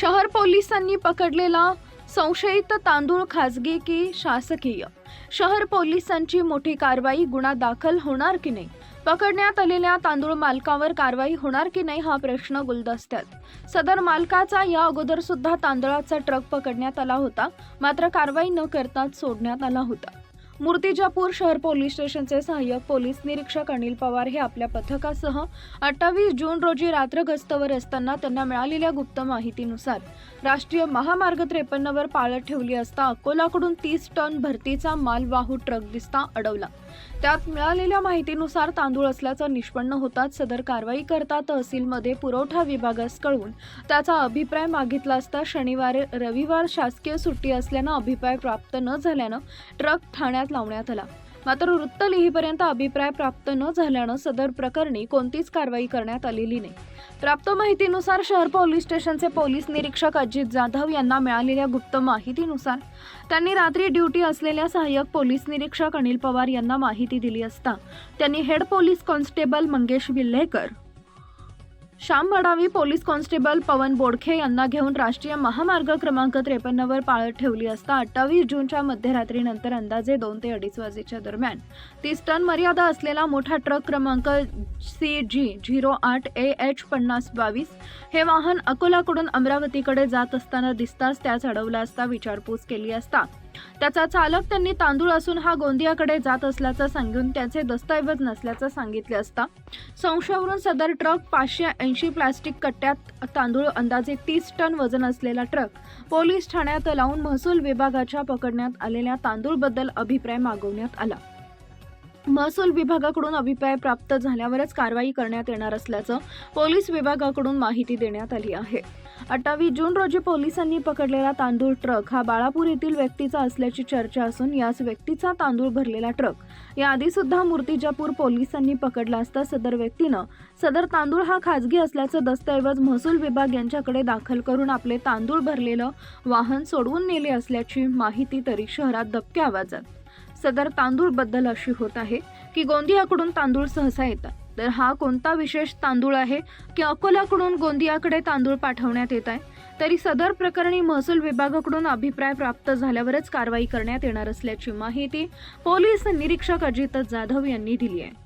शहर पोलिसांनी पकडलेला संशयित तांदूळ खाजगी की शासकीय? शहर पोलिसांची मोठी कारवाई गुन्हा दाखल होणार की नाही? पकडण्यात आलेल्या तांदूळ मालकावर कारवाई होणार की नाही हा प्रश्न गुलदस्त्यात. सदर मालकाचा या अगोदर सुद्धा तांदळाचा ट्रक पकडण्यात आला होता मात्र कारवाई न करताच सोडण्यात आला होता. मूर्तिजापूर शहर पोलीस स्टेशनचे सहाय्यक पोलीस निरीक्षक अनिल पवार हे आपल्या पथकासह अठ्ठावीस जून रोजी रात्र गस्तवर असताना त्यांना मिळालेल्या गुप्त माहितीनुसार राष्ट्रीय महामार्ग त्रेपन्नवर पाळत ठेवली असता अकोलाकडून तीस टन भरतीचा मालवाहू ट्रक दिसता अडवला. त्यात मिळालेल्या माहितीनुसार तांदूळ असल्याचं निष्पन्न होताच सदर कारवाई करता तहसीलमध्ये पुरवठा विभागास कळवून त्याचा अभिप्राय मागितला असता शनिवार रविवार शासकीय सुट्टी असल्यानं अभिप्राय प्राप्त न झाल्यानं ट्रक ठाण्यात लावण्यात आला. मात्र वृत्त लिहीपर्यंत अभिप्राय प्राप्त न झाल्यानं सदर प्रकरणी कोणतीच कारवाई करण्यात आलेली नाही. प्राप्त माहितीनुसार शहर पोलीस स्टेशनचे पोलीस निरीक्षक अजित जाधव यांना मिळालेल्या गुप्त माहितीनुसार त्यांनी रात्री ड्युटी असलेल्या सहाय्यक पोलीस निरीक्षक अनिल पवार यांना माहिती दिली असता त्यांनी head police constable Mangesh Vilhekar Shyam Badavi police constable Pawan Bodkhe यांना घेऊन राष्ट्रीय महामार्ग क्रमांक त्रेपन्नवर पाळत ठेवली असता अठ्ठावीस जूनच्या मध्यरात्रीनंतर अंदाजे दोन ते अडीच वाजेच्या दरम्यान. तीस टन मर्यादा असलेला मोठा ट्रक क्रमांक सी जी झिरो आठ ए एच पन्नास बावीस हे वाहन अकोलाकडून अमरावतीकडे जात असताना दिसताच त्याच अडवला असता विचारपूस केली असता. त्याचा चालक त्यांनी तांदूळ असून हा गोंदियाकडे जात असल्याचं सांगून त्याचे दस्तऐवज नसल्याचं सांगितले असता. संशयावरून सदर ट्रक पाचशे ऐंशी प्लास्टिक कट्ट्यात तांदूळ अंदाजे तीस टन वजन असलेला ट्रक पोलीस ठाण्यात लावून महसूल विभागाच्या पकडण्यात आलेल्या तांदूळबद्दल अभिप्राय मागवण्यात आला. महसूल विभागाकडून अभिप्राय प्राप्त झाल्यावरच कारवाई करण्यात येणार असल्याचं पोलीस विभागाकडून माहिती देण्यात आली आहे. अठ्ठावीस जून रोजी पोलिसांनी पकडलेला तांदूळ ट्रक हा बाळापूर येथील व्यक्तीचा असल्याची चर्चा असून याच व्यक्तीचा तांदूळ भरलेला ट्रक. याआधी सुद्धा मूर्तिजापूर पोलिसांनी पकडला असता सदर व्यक्तीनं सदर तांदूळ हा खाजगी असल्याचं दस्तऐवज महसूल विभाग यांच्याकडे दाखल करून आपले तांदूळ भरलेलं वाहन सोडवून नेले असल्याची माहिती तरी शहरात दबक्या आवाजात सदर तांदूळबद्दल अशी होत आहे की गोंदियाकडून तांदूळ सहसा येतात. तर हा कोणता विशेष तांदूळ आहे की अकोलाकडून गोंदियाकडे तांदूळ पाठवण्यात येत आहे? तरी सदर प्रकरणी महसूल विभागाकडून अभिप्राय प्राप्त झाल्यावरच कारवाई करण्यात येणार असल्याची माहिती पोलीस निरीक्षक अजित जाधव यांनी दिली आहे.